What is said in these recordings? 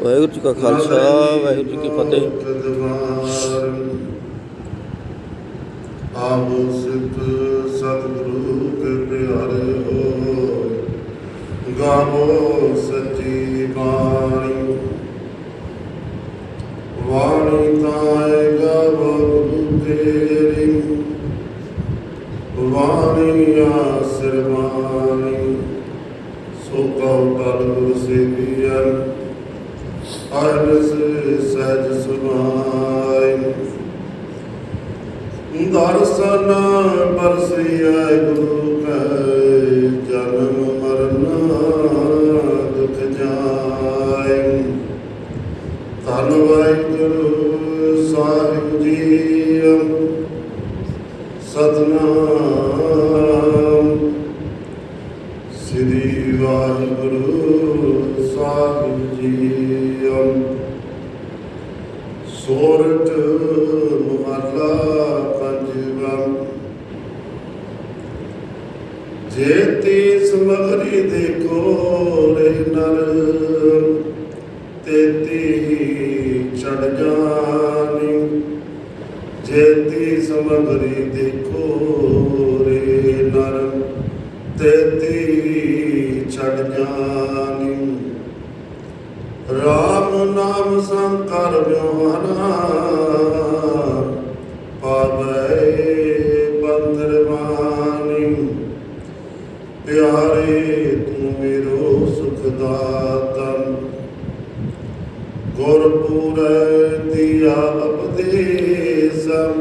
ਵਾਹਿਗੁਰੂ ਜੀ ਕਾ ਖਾਲਸਾ ਵਾਹਿਗੁਰੂ ਜੀ ਕੀ ਫਤਿਹ। ਆਵੋ ਸਿੱਧ ਸਤਿਗੁਰੂ ਕੇ ਪਿਆਰੇ ਹੋ ਗਾਵੋ ਸੱਚੀ ਬਾਣੀ। ਵਾਣੀ ਤਾਏ ਗਾਵੋ ਗੁਰੂ ਵਾਣੀ ਆਸਰਮਾਨੀ ਸੋ ਕਉ ਤਲ ਗੁਰ ਸੇਵੀਐ ਅਰਸ ਸਹਿਜ ਸੁਭਾਈ ਦਰਸ਼ਨ ਪਰਸਿਆ ਗੁਰੂ ਕੈ ਜਨਮ ਮਰਨ ਦੁਖ ਜਾਏ ਧੰਨ ਵਾਹਿਗੁਰੂ ਸਾਹਿਬ ਜੀ ਸਤਨਾਮ ਸ੍ਰੀ ਵਾਹਿਗੁਰੂ ਸਾਹਿਬ ਜੀ ਸੋਰਠ ਮੁਹੱਲਾ ਪੰਜਵਾਂ। ਜੇਤੀ ਸਮਗਰੀ ਦੇਖੋ ਰੇ ਨਰ ਤੇਤੀ ਚੜ ਜਾਣੀ ਜੇਤੀ ਸਮਗਰੀ ਦੇਖੋ ਰੇ ਨਰ ਤੇਤੀ ਛੜ ਰਾਮ ਨਾਮ ਸੰਕਰ ਬਿਹਾਨਾ ਪਾਵੈ ਬੰਦਰਵਾਨੀ ਪਿਆਰੇ ਤੂੰ ਮੇਰੋ ਸੁਖ ਦਾਤਨ ਗੁਰਪੁਰੈ ਦੀਆ ਉਪਦੇਸੰ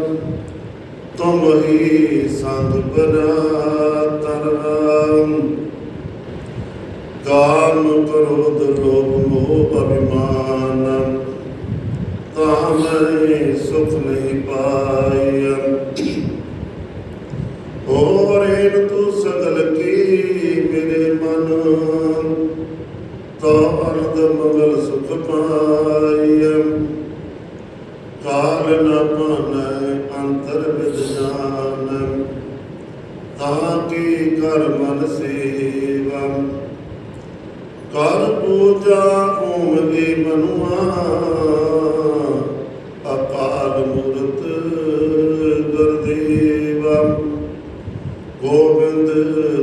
ਤੁਮ ਹੀ ਸੰਗ ਬਨਾਤਰੰ ਕਾਮ ਕ੍ਰੋਧ ਲੋਭ ਮੋਹ ਅਭਿਮਾਨ ਤਾਮੈ ਸੁਖ ਨਹੀਂ ਪਾਇਆ। ਹੋਰ ਤੂੰ ਸਗਲ ਕੀ ਮੇਰੇ ਮਨ, ਤੋ ਅਨੰਦ ਮੰਗਲ ਸੁਖ ਪਾਇਆ। ਕਾਲ ਨ ਪਾਨੈ ਅੰਤਰ ਵਿਦਿਆਨ ਤਾਂ ਕੀ ਕਰ ਮਨ ਸੇਵਾ। ਕਰ ਪੂਜਾ ਓਮ ਏ ਮਨੁਆ। ਅਕਾਲ ਮੂਰਤ ਗੁਰਦੇਵਾ। ਗੋਬਿੰਦ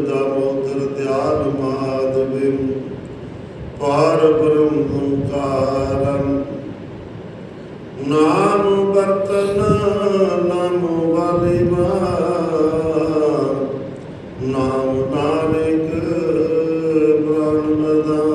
ਦਾਮੋਦਰ ਦਿਆਲ ਮਾਧਵਿ ਪਾਰ ਬ੍ਰਹਮ ਕਾਰੰ ਨਾਮ ਬਰਤਨ ਨਾਮ ਵਾਲੀ ਨਾਮ